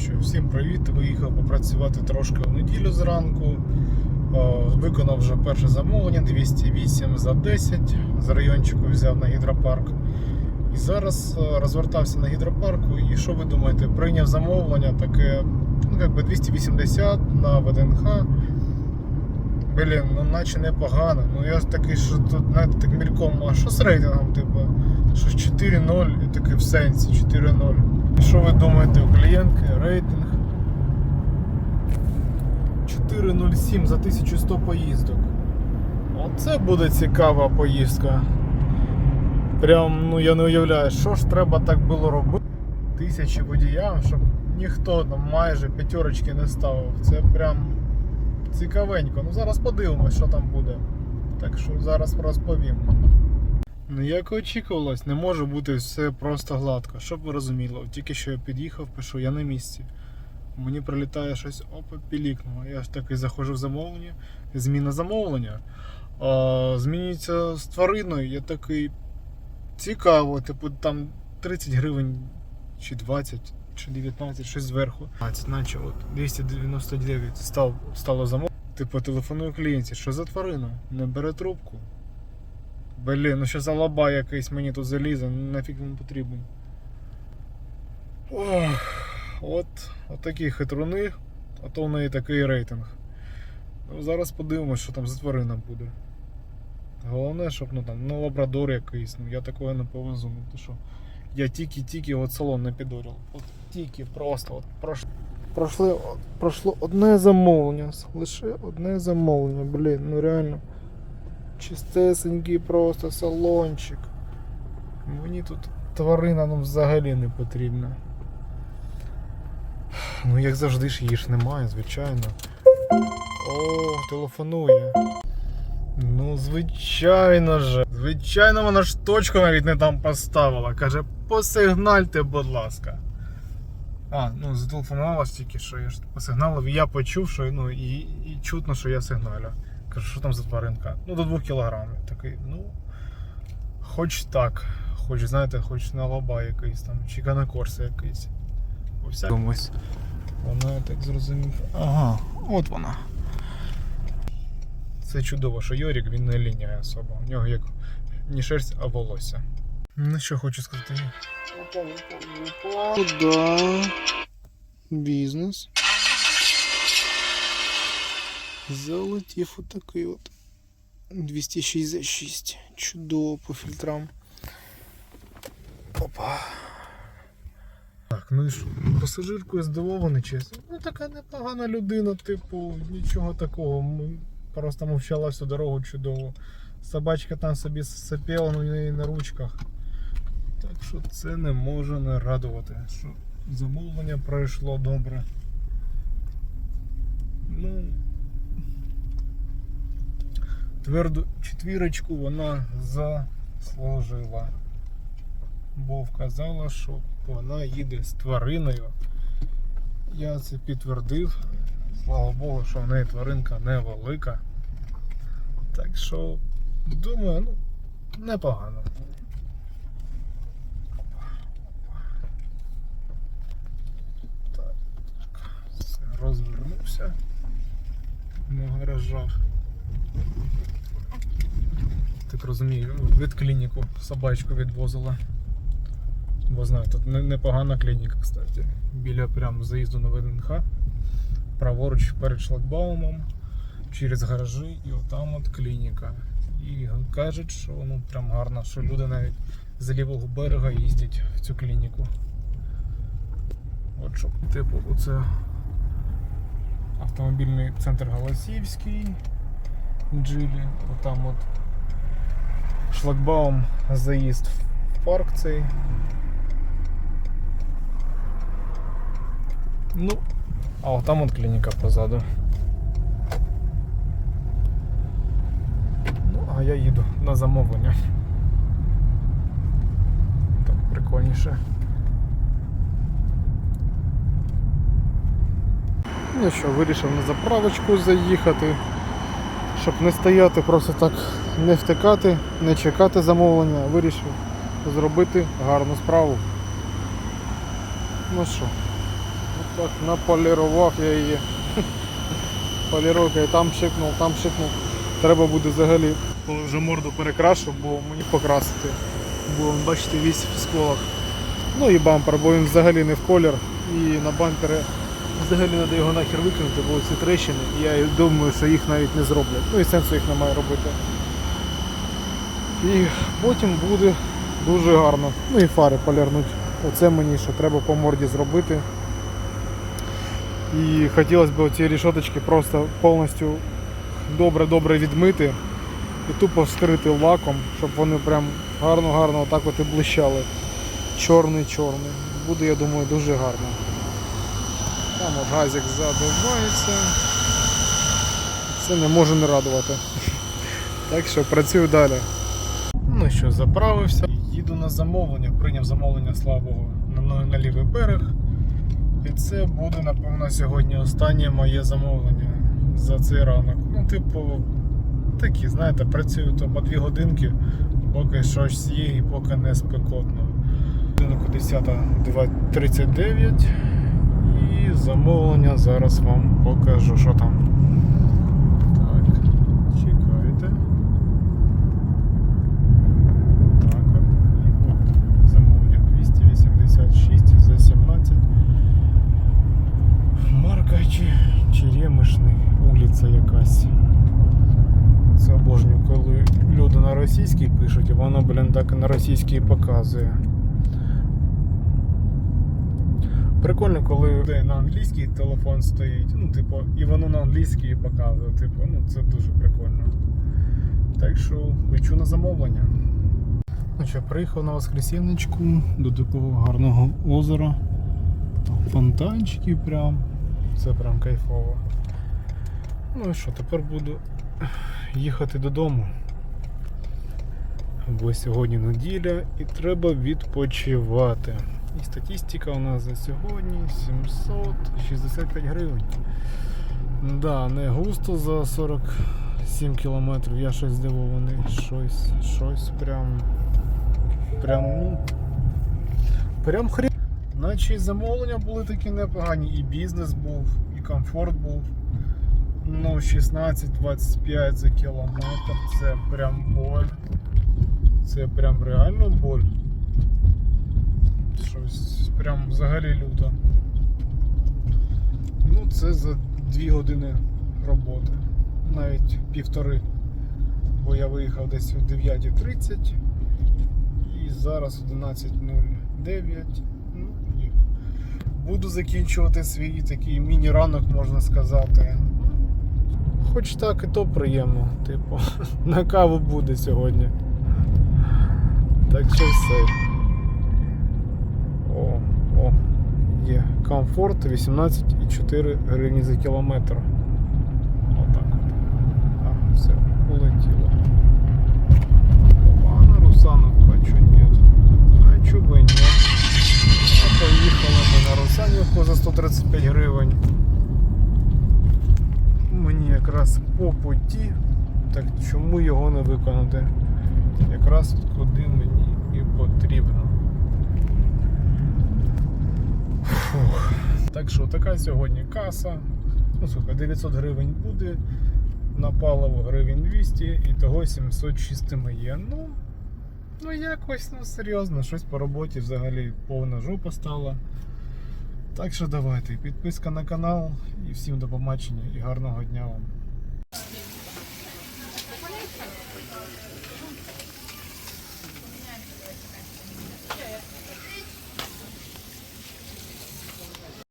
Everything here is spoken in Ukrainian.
що, всім привіт. Виїхав попрацювати трошки в неділю зранку. Виконав вже перше замовлення 208 за 10. З райончику взяв на гідропарк. І зараз е, розвертався на гідропарку. І що ви думаєте? Прийняв замовлення таке, ну як би 280 на ВДНХ. Блін, ну наче непогано. Ну я такий, що тут знаєте, так мільком, а що з рейтингом, типу? Що 4-0 і таке в сенсі 4-0. І що ви думаєте у клієнтки? Рейтинг 4.07 за 1100 поїздок. Оце буде цікава поїздка. Прям, ну я не уявляю, що ж треба так було робити. Тисячі водіям, щоб ніхто там майже п'ятерочки не ставив. Це прям цікавенько. Ну зараз подивимось, що там буде. Так що зараз розповім. Ну, як очікувалось, не може бути все просто гладко. Щоб ви розуміли, тільки що я під'їхав, пишу, я на місці. Мені прилітає щось опа, пілікнуло. Я ж таки заходжу в замовлення, зміна замовлення. А, змінюється з твариною. Я такий цікаво, типу там 30 гривень чи 20 чи 19, щось зверху. 20, наче от 299 став, стало замовлення. Типу телефоную клієнті, що за тварина? Не бере трубку. Блін, ну що за лаба якийсь мені тут залізе, ну нафіг він потрібен. Ох, от, от такі хитруни, а то в неї такий рейтинг. Ну, зараз подивимось, що там за тварина буде. Головне, щоб ну там ну, лабрадор якийсь, ну я такого не повезу. Ну ти що? Я тільки-тільки от салон не підорив. От тільки просто от прош... пройшли, от, пройшло одне замовлення. Лише одне замовлення, блін, ну реально. Чистесенький просто салончик. Мені тут тварина ну, взагалі не потрібна. Ну, як завжди ж її ж немає, звичайно. О, телефонує. Ну, звичайно же. Звичайно, вона ж точку навіть не там поставила. Каже, посигнальте, будь ласка. А, ну зателефонувала стільки, що я ж посигналив, і я почув, що ну, і, і чутно, що я сигналю. Кажу, що там за тваринка? Ну, до 2 кілограмів. Такий, ну. Хоч так. Хоч, знаєте, хоч на лоба якийсь там, чи канакорса якийсь. Комусь. Вона я так зрозумів. Ага, от вона. Це чудово, що Йорік він не ліняє особо. У нього як не шерсть, а волосся. Ну що хочу сказати. Бізнес. Залетів отакий от 266. Чудово по фільтрам. Опа. Так, ну і що, пасажиркою здивований, чесно. Ну така непогана людина, типу, нічого такого. Просто мовчала всю дорогу чудово. Собачка там собі сопела на неї на ручках. Так що це не може не радувати. Що замовлення пройшло добре. Ну, тверду четвірочку вона заслужила. Бо вказала, що вона їде з твариною. Я це підтвердив. Слава Богу, що в неї тваринка невелика. Так що, думаю, ну, непогано. Так, все, розвернувся на гаражах. Так розумію, від клініку собачку відвозила. Бо знаю, тут непогана клініка, кстати. Біля прям заїзду на ВДНХ. Праворуч перед шлагбаумом, через гаражі і отам от клініка. І кажуть, що ну прям гарно, що люди навіть з лівого берега їздять в цю клініку. От щоб, типу, оце автомобільний центр Галасівський, Джилі, отам от шлагбаум, заїзд в парк цей. Ну, а от там от клініка позаду. Ну, а я їду на замовлення. Так прикольніше. Ну що, вирішив на заправочку заїхати, щоб не стояти, просто так не втикати, не чекати замовлення, вирішив зробити гарну справу. Ну що, от Так, наполірував я її. Поліровка і там шикнув, там шикнув. Треба буде взагалі, коли вже морду перекрашу, бо мені покрасити. Бо бачите, весь в сколах. Ну і бампер, бо він взагалі не в колір. І на бампері взагалі треба його нахер викинути, бо ці трещини, я думаю, що їх навіть не зроблять. Ну і сенсу їх немає робити. І потім буде дуже гарно. Ну і фари полірнуть. Оце мені ще треба по морді зробити. І хотілося б ці рішоточки просто повністю добре-добре відмити і тупо вскрити лаком, щоб вони прям гарно-гарно отак от і блищали. Чорний-чорний. Буде, я думаю, дуже гарно. Там от газик задувається. Це не може не радувати. Так що працюю далі. Ну що, заправився. Їду на замовлення, прийняв замовлення слабого на, на, лівий берег. І це буде, напевно, сьогодні останнє моє замовлення за цей ранок. Ну, типу, такі, знаєте, працюю то по 2 годинки, поки щось є і поки не спекотно. Годинку 10.39 і замовлення зараз вам покажу, що там. Так, чекайте. Так от. І от замовлення 286 за 17. Марка чи Черемишний, вулиця якась. Це обожнюю, коли люди на російській пишуть, і воно, блін, так і на російській показує. Прикольно, коли де на англійський телефон стоїть, ну, типу, і воно на англійській показує. Типу, ну це дуже прикольно. Так що лечу на замовлення. Ну що, приїхав на Воскресеночку до такого гарного озера. Там фонтанчики прям. Це прям кайфово. Ну і що, тепер буду їхати додому. Бо сьогодні неділя і треба відпочивати. І статистика у нас за сьогодні 765 гривень. Да, не густо за 47 кілометрів. Я щось здивований. Щось, щось прям. Прям, ну. Прям хрен. Наче і замовлення були такі непогані, і бізнес був, і комфорт був. Ну, 16-25 за кілометр. Це прям боль. Це прям реально боль. Прям взагалі люто. Ну, це за 2 години роботи. Навіть півтори. Бо я виїхав десь о 9.30 і зараз 11.09. Ну, і буду закінчувати свій такий міні-ранок, можна сказати. Хоч так і то приємно, типу, на каву буде сьогодні. Так що все. О, є. Комфорт 18,4 гривні за кілометр. Отак от. А, все, улетіло. А на Русановку, а чо нет? А чо би ні? А поїхали ми на Русанівку за 135 гривень. Мені якраз по путі, так чому його не виконати? Якраз куди мені Так що така сьогодні каса. Ну, слухай, 900 гривень буде, на паливо гривень 200 і того 700 чистими є. Ну, ну якось, ну серйозно, щось по роботі взагалі повна жопа стала. Так що давайте, підписка на канал і всім до побачення і гарного дня вам.